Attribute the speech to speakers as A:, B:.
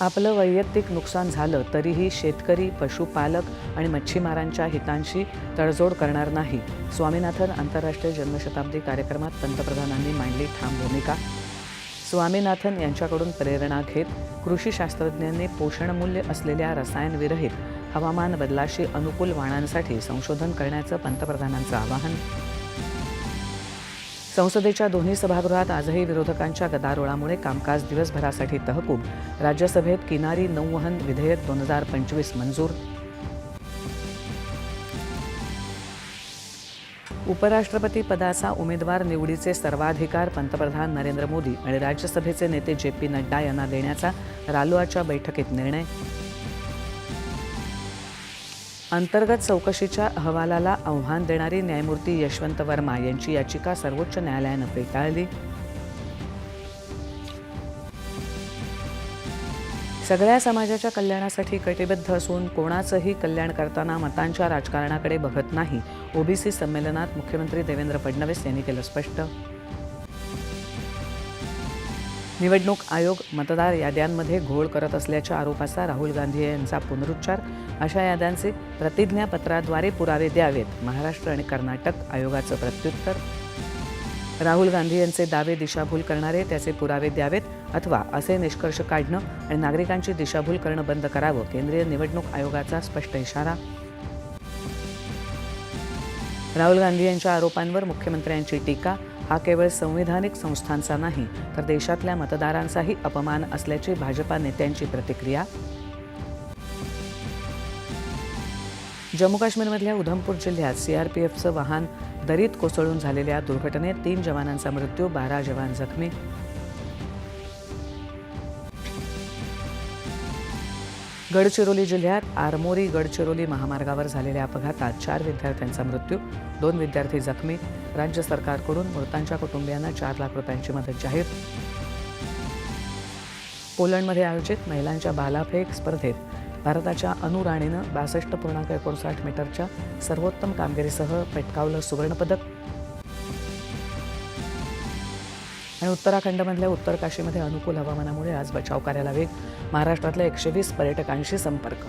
A: आपलं वैयक्तिक नुकसान झालं तरीही शेतकरी पशुपालक आणि मच्छीमारांच्या हितांशी तडजोड करणार नाही. स्वामीनाथन आंतरराष्ट्रीय जन्मशताब्दी कार्यक्रमात पंतप्रधानांनी मांडली ठाम भूमिका. स्वामीनाथन यांच्याकडून प्रेरणा घेत कृषी शास्त्रज्ञांनी पोषणमूल्य असलेल्या रसायनविरहित हवामान बदलाशी अनुकूल वाणांसाठी संशोधन करण्याचं पंतप्रधानांचं आवाहन संसदेच्या दोन्ही सभागृहात आजही विरोधकांच्या गदारोळामुळे कामकाज दिवसभरासाठी तहकूब. राज्यसभेत किनारी नौवहन विधेयक दोन हजार पंचवीस मंजूर. उपराष्ट्रपती पदाचा उमेदवार निवडीचे सर्वाधिकार पंतप्रधान नरेंद्र मोदी आणि राज्यसभेचे नेते जे पी नड्डा यांना देण्याचा रालोआच्या बैठकीत निर्णय. अंतर्गत चौकशीच्या अहवालाला आव्हान देणारी न्यायमूर्ती यशवंत वर्मा यांची याचिका सर्वोच्च न्यायालयानं फेटाळली. सगळ्या समाजाच्या कल्याणासाठी कटिबद्ध असून कोणाचंही कल्याण करताना मतांच्या राजकारणाकडे बघत नाही ओबीसी संमेलनात मुख्यमंत्री देवेंद्र फडणवीस यांनी केलं स्पष्ट. निवडणूक आयोग मतदार याद्यांमध्ये घोळ करत असल्याच्या आरोपाचा राहुल गांधी यांचा पुनरुच्चार. अशा याद्यांचे प्रतिज्ञापत्राद्वारे पुरावे द्यावेत. महाराष्ट्र आणि कर्नाटक आयोगाचं प्रत्युत्तर. राहुल गांधी यांचे दावे दिशाभूल करणारे त्याचे पुरावे द्यावेत अथवा असे निष्कर्ष काढणं आणि नागरिकांची दिशाभूल करणं बंद करावं केंद्रीय निवडणूक आयोगाचा स्पष्ट इशारा. राहुल गांधी यांच्या आरोपांवर मुख्यमंत्र्यांची टीका. हा केवळ संविधानिक संस्थांचा नाही तर देशातल्या मतदारांचाही अपमान असल्याची भाजपा नेत्यांची प्रतिक्रिया? जम्मू काश्मीरमधल्या उधमपूर जिल्ह्यात सीआरपीएफचं वाहन दरीत कोसळून झालेल्या दुर्घटनेत तीन जवानांचा मृत्यू बारा जवान जखमी गडचिरोली जिल्ह्यात आरमोरी गडचिरोली महामार्गावर झालेल्या अपघातात चार विद्यार्थ्यांचा मृत्यू दोन विद्यार्थी जखमी राज्य सरकारकडून मृतांच्या कुटुंबियांना चार लाख रुपयांची मदत जाहीर. पोलंडमध्ये आयोजित महिलांच्या भालाफेक स्पर्धेत भारताच्या अनु राणेनं बासष्ट पूर्णांक एकोणसाठ मीटरच्या सर्वोत्तम कामगिरीसह पटकावलं सुवर्णपदक. आणि उत्तराखंडमधल्या उत्तर काशीमध्ये अनुकूल हवामानामुळे आज बचाव कार्याला वेग महाराष्ट्रातल्या एकशे वीस पर्यटकांशी संपर्क